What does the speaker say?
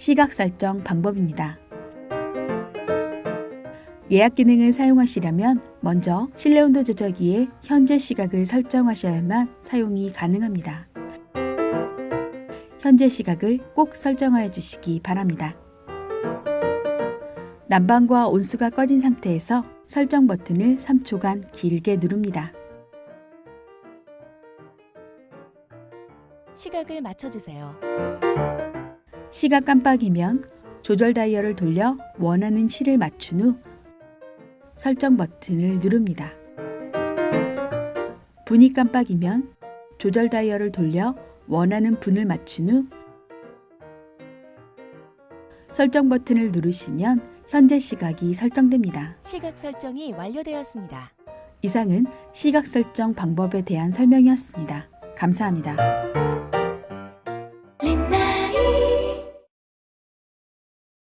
시각 설정 방법입니다. 예약 기능을 사용하시려면 먼저 실내 온도 조절기에 현재 시각을 설정하셔야만 사용이 가능합니다. 현재 시각을 꼭 설정하여 주시기 바랍니다. 난방과 온수가 꺼진 상태에서 설정 버튼을 3초간 길게 누릅니다. 시각을 맞춰주세요. 시각 깜빡이면 조절 다이얼을 돌려 원하는 실을 맞춘 후 설정 버튼을 누릅니다. 분이 깜빡이면 조절 다이얼을 돌려 원하는 분을 맞춘 후 설정 버튼을 누르시면 현재 시각이 설정됩니다. 시각 설정이 완료되었습니다. 이상은 시각 설정 방법에 대한 설명이었습니다. 감사합니다.